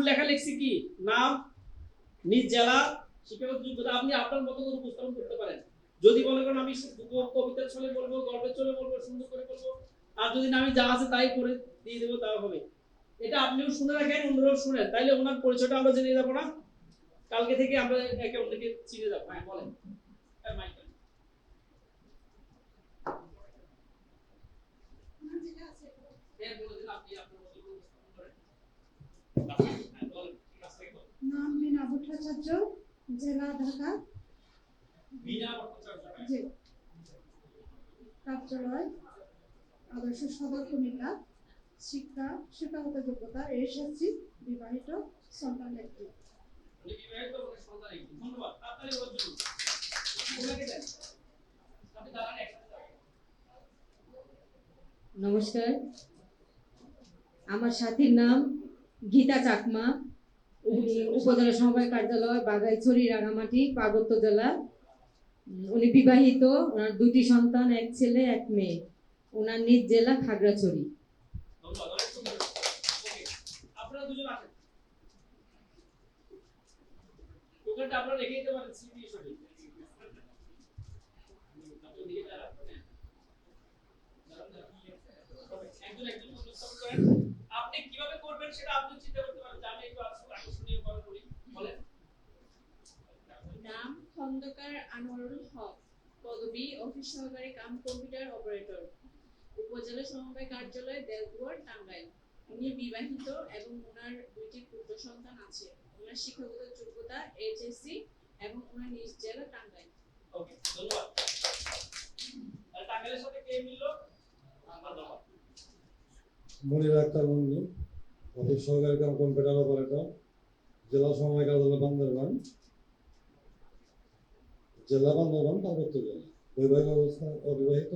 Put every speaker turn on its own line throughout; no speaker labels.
মূল লেখা লিখছি কি? নাম, নিজ জেলা, শিক্ষাগত যোগ্যতা, আপনি আপনার মতো করে উপস্থাপন করতে পারেন। যদি মনে করেন আমি কবিতার ছলে বলব, গল্পের ছলে বলব, সুন্দর করে বলব, আর যদি আমি যা আছে তাই করে দিয়ে দেবো, তাও হবে। এটা আপনিও শুনে রাখেন, অন্যরাও শুনেন। তাইলে ওনার পরিচয়টা আমরা জেনে যাব না। কালকে থেকে আমরা একে অন্যকে চিনে যাব। হ্যাঁ বলেন হ্যাঁ, মাইক দেন। হ্যাঁ, বলে দিন, আপনি আপনার মতো করে উপস্থাপন করেন। হ্যাঁ, বলেন, কাছ থেকে বলেন।
নাম মিনা ভট্টাচার্য জেলা, ঢাকা। কার্যালয়, আদর্শ সদর ভূমিকা শিক্ষা, শিক্ষাগত যোগ্যতা, এসএসসি, বিবাহিত, সন্তান একটি।
নমস্কার আমার সাথীর নাম গীতা চাকমা উপজেলা সমবায় কার্যালয় বাগাইছড়ি রাঙামাটি, পার্বত্য জেলা। উনি বিবাহিত, ওনার দুটি সন্তান, এক ছেলে, এক মেয়ে। ওনার নিজ জেলা খাগড়াছড়ি।
আপনি কীভাবে করবেন সেটা আপনি চিন্তা করতে পারেন যে আমি একটু আকর্ষ- আকর্ষণীয় ভাবে করি বলেন
নাম খন্দকার আনোয়ারুল হক পদবি অফিস সহকারী কাম কম্পিউটার অপারেটর উপজেলা সমবায় কার্যালয় দেওঘর টাঙ্গাইল। উনি বিবাহিত এবং ওনার দুইটি পুত্র সন্তান আছে। ওনার শিক্ষাগত যোগ্যতা এইচএসসি এবং ওনার নিজ জেলা টাঙ্গাইল।
ওকে ধন্যবাদ। আর টাঙ্গাইলের সাথে কে মিললো? ধন্যবাদ
মনির আক্তার অফিস সহকারী কাম কম্পিউটার অপারেটর জেলা সমবায় কার্যালয় বান্দরবান। জেলা বান্দরবান পার্বত্য জেলা বৈবাহিক অবস্থা অবিবাহিত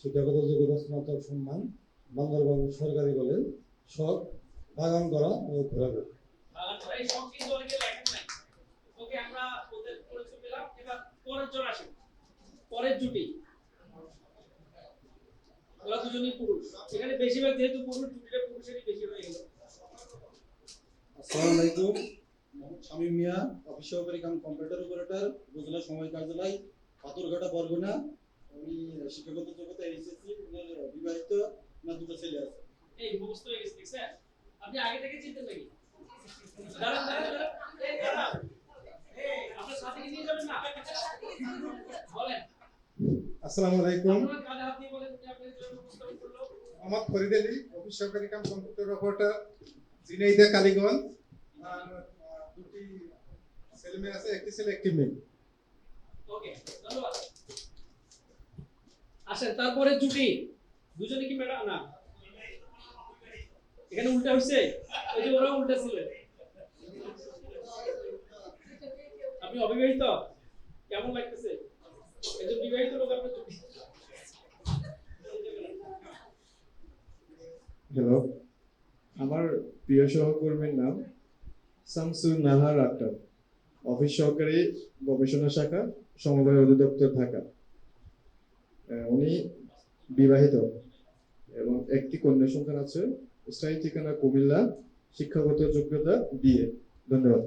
শিক্ষাগত যোগ্যতা স্নাতক সম্মান বান্দরবান সরকারি কলেজ সব বাগান করা ও ঘোরাঘুরি
পরের জন আসেন পরের জুটি। ওরা দুজনই পুরুষ। এখানে বেশিরভাগ যেহেতু পুরুষ জুটিটা পুরুষেরই বেশি হয়ে গেল।
আসসালামু আলাইকুম। শামীম মিয়া অফিস সহকারী কাম কম্পিউটার অপারেটর উপজেলা সময় কার্যালয় পাথরঘাটা বরগুনা। আমি শিক্ষাগত যোগ্যতা এইচএসসি বিবাহিত না দুটো ছেলে আছে।
এই মুখস্থ হয়ে গেছে দেখছেন আপনি আগে থেকে দাঁড়ান দাঁড়ান দাঁড়ান। এই সাথে নিয়ে যাবেন না? বলেন।
আসসালামু আলাইকুম।
উপস্থাপন করল?
আমার ফরিদ আলী অফিস সহকারী cum computer operator Jhenaidah Kaliganj. ছেলে মেয়ে আছে একটি ছেলে একটি মেয়ে।
ওকে ধন্যবাদ। আসেন তারপরে জুটি দুজনে কি ম্যাডাম? না। এখানে উল্টা হয়েছে ওই যে ওরা উল্টা ছিল। আপনি অবিবাহিত? কেমন লাগতেছে? একজন বিবাহিত লোক আপনার জুটি
হ্যালো আমার প্রিয় সহকর্মীর নাম নাহার আক্তার অফিস সহকারী গবেষণা শাখা, সমবায় অধিদপ্তর ঢাকা। উনি বিবাহিত এবং একটি কন্যা সন্তান আছে, স্থায়ী ঠিকানা কুমিল্লা, শিক্ষাগত যোগ্যতা বিএ। ধন্যবাদ।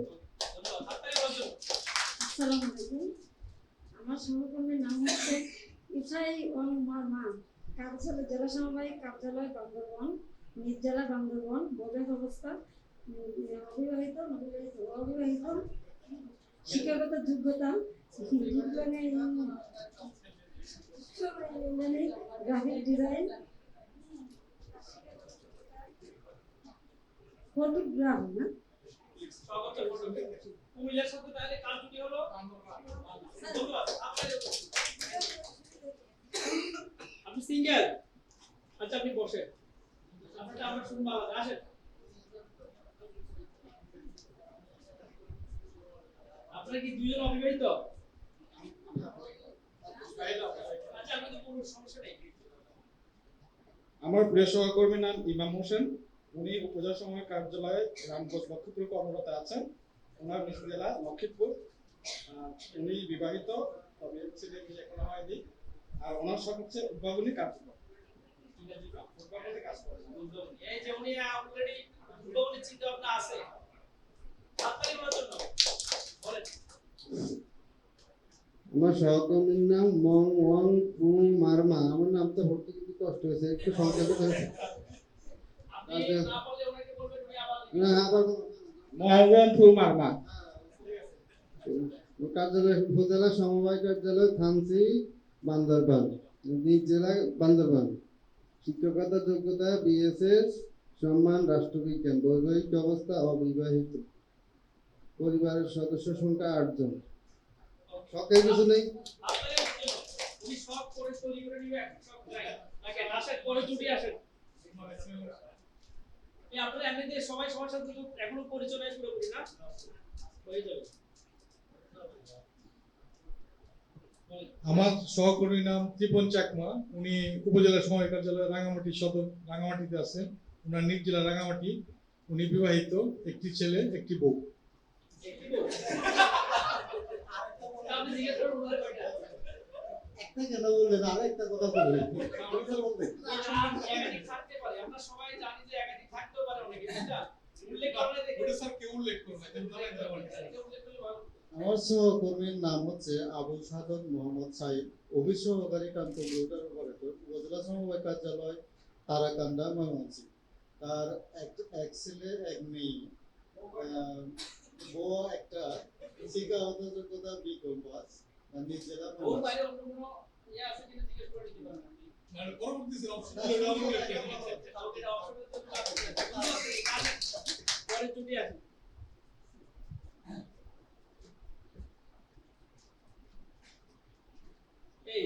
আমার সহকর্মীর নাম হচ্ছে ইসাই জেলা সমবায় কার্যালয় বান্দরবন নিজ জেলা বান্দরবন বৈবাহিক অবস্থা অবিবাহিত অবিবাহিত শিক্ষাগত যোগ্যতা গ্রাফিক ডিজাইন ফটোগ্রাফ না
কুমিল্লার সাথে তাহলে কার জুটি হলো? ধন্যবাদ আপনাদের আপনি সিঙ্গেল আচ্ছা আপনি বসেন আপনারটা আমরা শুনব আলাদা আসেন আপনারা কি দুইজন অবিবাহিত? আচ্ছা সমস্যা নেই
আমার প্রিয় সহকর্মীর নাম ইমাম হোসেন। উনি উপজেলা সময় কার্যালয়ে রামগঞ্জ লক্ষ্মীপুর কর্মরত আছেন। ওনার নিজ জেলা লক্ষ্মীপুর উনি বিবাহিত তবে ছেলে মেয়ে এখনও হয়নি। আর ওনার শখ হচ্ছে উদ্ভাবনী কাজ করা উদ্ভাবনী কাজ করা
এই যে উনি অলরেডি উদ্ভাবনের চিন্তা ভাবনা আছে হাততালি জন্য। বলেন।
আমার সহকর্মীর নাম মং ওয়াং পু মারমা আমার নামটা পড়তে কিন্তু কষ্ট হয়েছে। একটু সংক্ষেপে।
না আবার
ফু মারমা
কার্যালয় উপজেলা সমবায় কার্যালয় থানসি বান্দরবান। নিজ জেলা বান্দরবান। শিক্ষকতা যোগ্যতা বিএসএস সম্মান রাষ্ট্রবিজ্ঞান। বৈবাহিক অবস্থা অবিবাহিত। পরিবারের সদস্য সংখ্যা আটজন। কিছু নেই।
আমার সহকর্মীর নাম ত্রিপন চাকমা। উনি উপজেলা সময় কার্যালয় রাঙামাটি সদর রাঙামাটিতে আছেন। ওনার নিজ জেলা রাঙামাটি উনি বিবাহিত, একটি ছেলে, একটি বউ।
একটি
কেন বললেন আর একটা কথা বললেন
আমরা
সহকর্মীর নাম হচ্ছে আবু সাদত মোহাম্মদ সাইদ। অফিস সহকারী কার্যালয়, তারাকান্দা, ময়মনসিংহ। তার এক ছেলে, এক মেয়ে। একটা শিক্ষাগত যোগ্যতা
ইয়ে।
মানে পরবর্তী
আসেন এই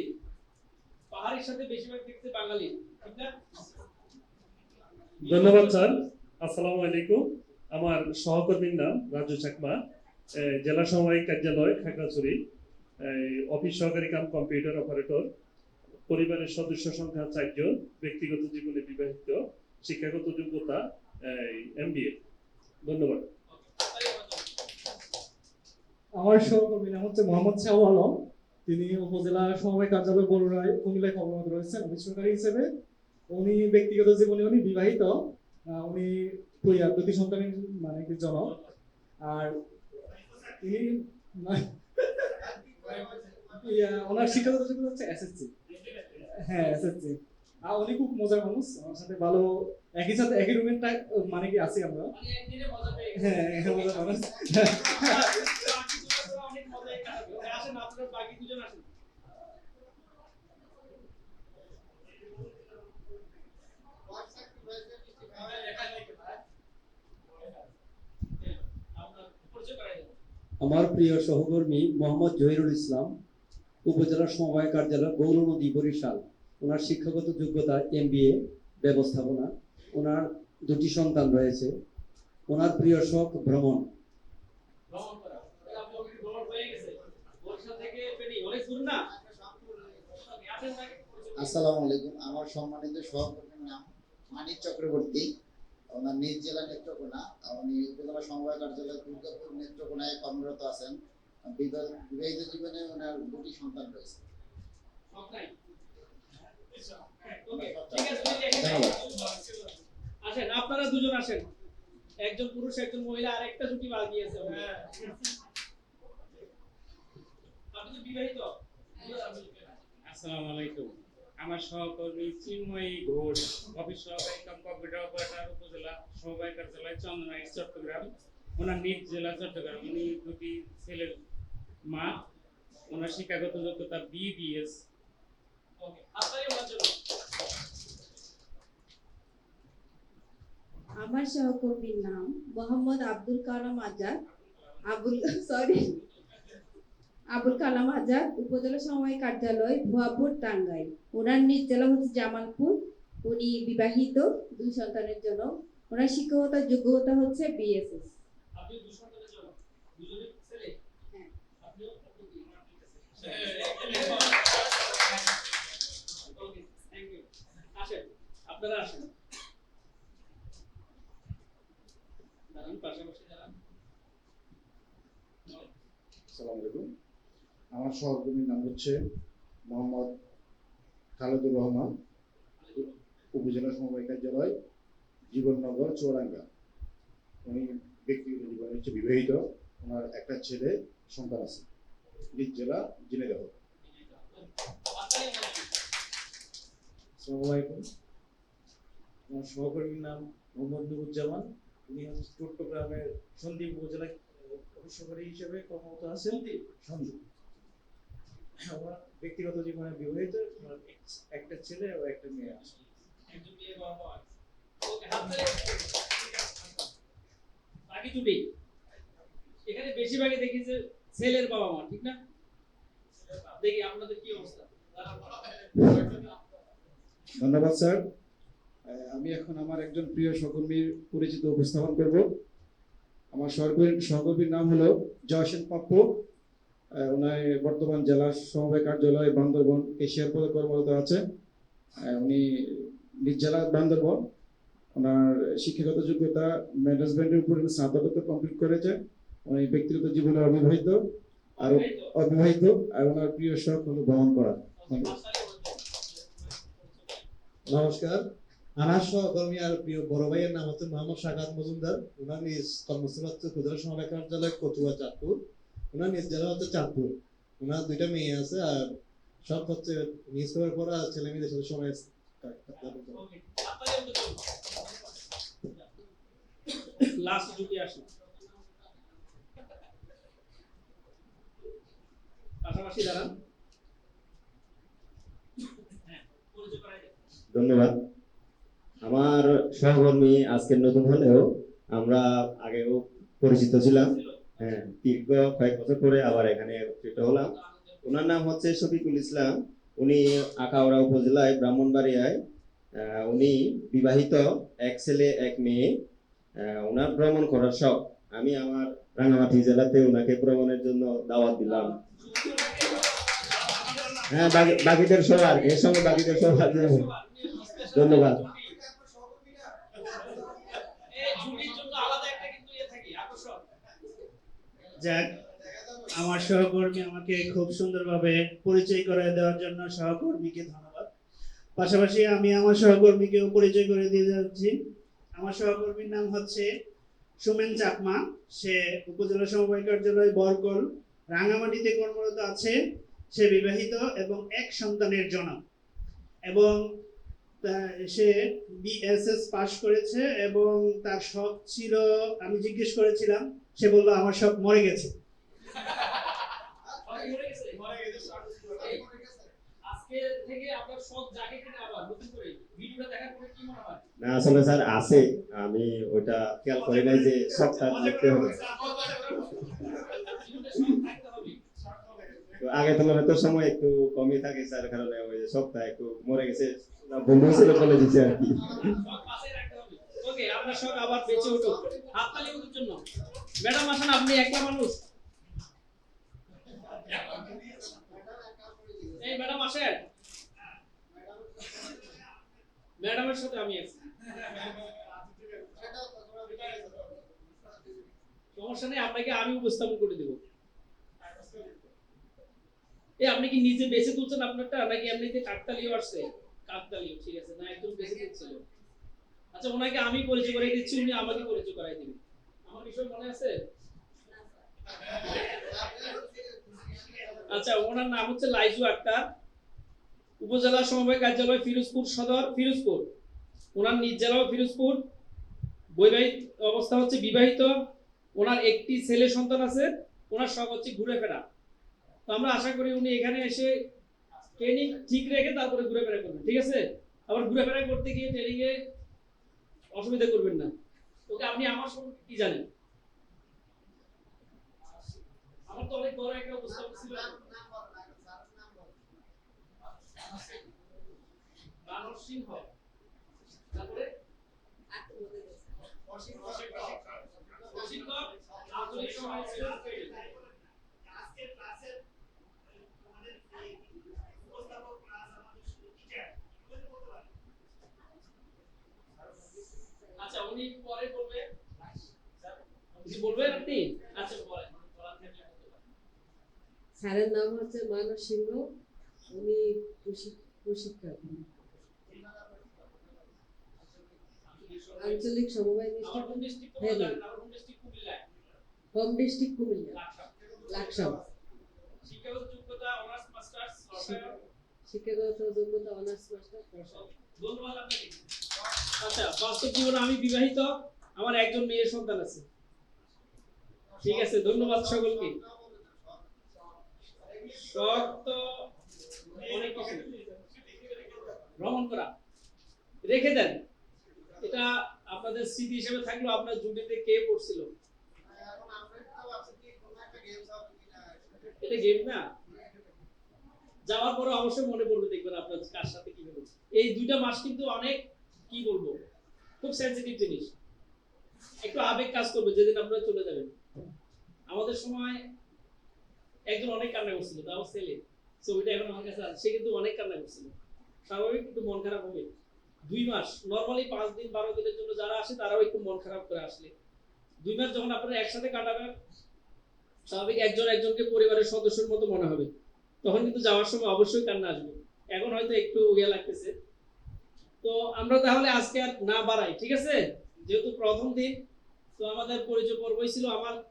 পাহাড়ের সাথে বেশিরভাগ দেখতে বাঙালি ঠিক না?
ধন্যবাদ স্যার। আসসালামু আলাইকুম। আমার সহকর্মীর নাম রাজু চাকমা। জেলা সমবায় কার্যালয়, খাগড়াছড়ি। অফিস সহকারী কাম কম্পিউটার অপারেটর। পরিবারের সদস্য সংখ্যা চারজন ব্যক্তিগত জীবনে বিবাহিত। শিক্ষাগত যোগ্যতা এমবিএ। ধন্যবাদ।
আমার সহকর্মী নাম হচ্ছে মোহাম্মদ শাহ আলম। তিনি উপজেলা সমবায় কার্যালয় বড়ুরায় কুমিল্লায় কর্মরত রয়েছেন। অফিস সহকারী হিসেবে। উনি ব্যক্তিগত জীবনে উনি বিবাহিত। উনি পরিবার প্রতি সন্তানের মানে কি জনক আর তিনি ওনার শিক্ষাগত যোগ্যতা হচ্ছে এসএসসি হ্যাঁ এসএসসি আর উনি খুব মজার মানুষ আমার সাথে ভালো একই সাথে একই রুমের মানে কি আছি আমরা?
মানে
হ্যাঁ, মজার মানুষ
বাকি দুজন অনেক মজাই কাটাবে। আসেন আপনারা বাকি দুজন আসেন আপনার পরিচয় করাই দেন
আমার প্রিয় সহকর্মী মোহাম্মদ জহিরুল ইসলাম উপজেলা সমবায় কার্যালয় গৌর নদী বরিশাল। ওনার শিক্ষাগত যোগ্যতা এমবিএ, ব্যবস্থাপনা। ওনার দুটি সন্তান রয়েছে। ওনার প্রিয় শখ ভ্রমণ।
আসসালামু আলাইকুম। আমার সম্মানিত সহকর্মীর নাম মানিক চক্রবর্তী। ওনার নিজ জেলা নেত্রকোনা উনি উপজেলা সমবায় কার্যালয় দুর্গাপুর নেত্রকোনায় কর্মরত আছেন। বিবাহিত জীবনে ওনার দুটি সন্তান রয়েছে।
আসেন আপনারা দুজন আসেন। একজন পুরুষ একজন মহিলা আর একটা জুটি বাকি আছে আপনি তো বিবাহিত?
আসসালামু আলাইকুম। আমার সহকর্মী চিন্ময়ী ঘোষ অফিস সহকারী কাম কম্পিউটার অপারেটর উপজেলা সমবায় কার্যালয় চন্দনাই চট্টগ্রাম। ওনার নিজ জেলা চট্টগ্রাম। উনি দুটি ছেলের মা। ওনার শিক্ষাগত যোগ্যতা বিবিএস।
আমার সহকর্মীর নাম মোহাম্মদ আব্দুল কালাম আজাদ। আবুল সরি আবুল কালাম আজাদ উপজেলা সময় কার্যালয় ভুয়াপুর টাঙ্গাইল। ওনার নিজ জেলা হচ্ছে জামালপুর উনি বিবাহিত দুই সন্তানের জন্য ওনার শিক্ষকতা যোগ্যতা হচ্ছে বিএসএস
আপনি দুই সন্তানের জন্য দুজনের ছেলে
হ্যাঁ।
আপনিও ওকে থ্যাংক ইউ আসেন আপনারা আসেন
আমার সহকর্মীর নাম হচ্ছে মোহাম্মদ খালেদুর রহমান উপজেলা সমবায় কার্যালয় জীবননগর চুয়াডাঙ্গা
উনি ব্যক্তিগত জীবনে হচ্ছে বিবাহিত। ওনার একটা ছেলে সন্তান আছে। নিজ জেলা
আসসালামু আমার সহকর্মীর নাম মোহাম্মদ নুরুজ্জামান। উনি হচ্ছে চট্টগ্রামের সন্দ্বীপ উপজেলায় অবসরকারী হিসেবে কর্মরত আছেন। সন্দ্বীপ আমার ব্যক্তিগত জীবনে বিবাহিত একটা ছেলে ও একটা মেয়ে আছে।
বাকি দুটি এখানে বেশিরভাগই দেখি যে ছেলের বাবা মা ঠিক না? দেখি আপনাদের কি অবস্থা।
ধন্যবাদ স্যার। আমি এখন আমার একজন প্রিয় সহকর্মীর পরিচিত উপস্থাপন করব। আমার সহকর্মীর সহকর্মীর নাম হলো জয়সেন পাপ্পু। ওনার বর্তমান জেলা সমবায় কার্যালয় বান্দরবন এশিয়ার পদে কর্মরত আছে। উনি নিজ জেলা বান্দরবন। ওনার শিক্ষাগত যোগ্যতা ম্যানেজমেন্টের উপর স্নাতকোত্তর কমপ্লিট করেছে। উনি ব্যক্তিগত জীবনে অবিবাহিত আর অবিবাহিত আর ওনার প্রিয় শখ হলো ভ্রমণ করা।
নমস্কার। আমার সহকর্মী আর প্রিয় বড় ভাইয়ের নাম হচ্ছে মোহাম্মদ সাকাত মজুমদার। ওনার নিজ কর্মস্থল হচ্ছে উপজেলা সমবায় কার্যালয় কচুয়া চাঁদপুর। ওনার নিজ জেলা হচ্ছে চাঁদপুর। ওনার দুইটা মেয়ে আছে আর সব হচ্ছে নিউজ পেপার পড়া আর ছেলে মেয়েদের সাথে সময়
লাস্ট দুটি আসে। পাশাপাশি দাঁড়ান। হ্যাঁ।
ধন্যবাদ। আমার সহকর্মী আজকে নতুন হলেও আমরা আগেও পরিচিত ছিলাম। হ্যাঁ দীর্ঘ কয়েক বছর পরে আবার এখানে একত্রিত হলাম। ওনার নাম হচ্ছে শফিকুল ইসলাম। উনি আখাউড়া উপজেলায়, ব্রাহ্মণবাড়িয়ায় উনি বিবাহিত, এক ছেলে, এক মেয়ে। ওনার ভ্রমণ করার শখ। আমি আমার রাঙামাটি জেলাতে ওনাকে ভ্রমণের জন্য দাওয়াত দিলাম। হ্যাঁ বাকি- বাকিদের সবার এর সঙ্গে বাকিদের সবার ধন্যবাদ
এই জুটির জন্য আলাদা একটা কিন্তু ইয়ে থাকে আকর্ষণ
যাক, আমার সহকর্মী আমাকে খুব সুন্দরভাবে পরিচয় করে দেওয়ার জন্য সহকর্মীকে ধন্যবাদ। পাশাপাশি আমি আমার সহকর্মীকেও পরিচয় করে দিয়ে যাচ্ছি। আমার সহকর্মীর নাম হচ্ছে সুমেন চাকমা। সে উপজেলা সমবায় কার্যালয় বরকল, রাঙামাটিতে কর্মরত আছে। সে বিবাহিত এবং এক সন্তানের জনক। এবং সে বিএসএস পাশ করেছে এবং তার শখ ছিল, আমি জিজ্ঞেস করেছিলাম সে বলল আমার সব মরে গেছে।
আজকে থেকে আপনার শখ জাগে কিনা আবার নতুন করে ভিডিওটা দেখার পরে কি
না আসলে স্যার আছে। আমি ওটা খেয়াল করি নাই যে সবটা লিখতে হবে। তো আগে তুলনায় তো সময় একটু কমই থাকে স্যার কারণে ওই যে সবটা একটু মরে গেছে। বন্ধু ছিল বলে দিচ্ছে আর কি।
আবার বেঁচে হাততালি ওদের জন্য। ম্যাডাম আসেন, আপনি একটা মানুষ। এই ম্যাডাম আসেন। ম্যাডামের সাথে আমি আছি। সমস্যা নেই, আপনাকে আমি উপস্থাপন করে দেব। এই, আপনি কি নিজে বেঁচে তুলছেন আপনারটা, নাকি এমনিতে কাকতালিও আসছে? কাকতালিও ঠিক আছে, না, একদম বেছে তুলছিল। আচ্ছা ওনাকে আমি পরিচয় করে দিচ্ছি, উনি আমাকে পরিচয় করাই দিবেন। আমার বিষয় মনে আছে? আচ্ছা ওনার নাম হচ্ছে লাইজু আক্তার, উপজেলা সমবায় কার্যালয় ফিরোজপুর সদর, ফিরোজপুর। ওনার নিজ জেলাও ফিরোজপুর। বৈবাহিক অবস্থা হচ্ছে বিবাহিত। ওনার একটি ছেলে সন্তান আছে, ওনার শখ হচ্ছে ঘুরে ফেরা। তো আমরা আশা করি উনি এখানে এসে ট্রেনিং ঠিক রেখে তারপরে ঘুরে ফেরা করবেন, ঠিক আছে? আবার ঘুরে ফেরা করতে গিয়ে ট্রেনিং এ অসুবিধা করবেন না। ওকে, আপনি আমার সম্পর্কে কি জানেন? আমার তো অনেক বড় একটা উপস্থাপন ছিল মানব সিংহ। তারপরে? প্রশিক্ষক আধুনিক সমাজ আচ্ছা উনি পরে বলবে? কিছু বলবেন আপনি? আচ্ছা বলেন।
স্যারের নাম হচ্ছে মানব সিংহ। উনি প্রশিক্ষক। আঞ্চলিক সমবায়
ডিস্ট্রিক্ট
হ্যাঁ,
হোম ডিস্ট্রিক্ট কুমিল্লা। লাকসাম। শিক্ষাগত যোগ্যতা অনার্স মাস্টার্স
শিক্ষাগত যোগ্যতা অনার্স মাস্টার
ধন্যবাদ আপনাকে। আচ্ছা বাস্তব জীবনে আমি বিবাহিত, আমার একজন মেয়ের সন্তান আছে। ঠিক আছে, ধন্যবাদ সকলকে। শখ অনেক ভ্রমণ করা। রেখে দেন। এটা আপনাদের স্মৃতি হিসেবে থাকল, আপনার জুটিতে কে পড়ছিল? এটা গেম না? যাওয়ার পরে অবশ্যই মনে পড়বে দেখবেন আপনার কার সাথে কি হয়েছে। এই দুইটা মাস কিন্তু অনেক কি বলব? খুব সেন্সিটিভ জিনিস। একটু আবেগ কাজ করবে, যেদিন আপনারা চলে যাবেন। আমাদের সময় একজন অনেক কান্না করছিল তাও ছেলে। ছবিটা এখন আমার কাছে সে কিন্তু অনেক কান্না করছিল। স্বাভাবিক একটু মন খারাপ হবে। দুই মাস নর্মালি পাঁচ দিন, বারো দিনের জন্য যারা আসে, তারাও একটু মন খারাপ করে আসলে। দুই মাস যখন আপনারা একসাথে কাটাবেন, স্বাভাবিক একজন একজনকে পরিবারের সদস্যের মতো মনে হবে। তখন কিন্তু যাওয়ার সময় অবশ্যই কান্না আসবে। এখন হয়তো একটু ইয়ে লাগতেছে। তো আমরা তাহলে আজকে আর না বাড়াই, ঠিক আছে? যেহেতু প্রথম দিন, তো আমাদের পরিচয় পর্বই ছিল আমার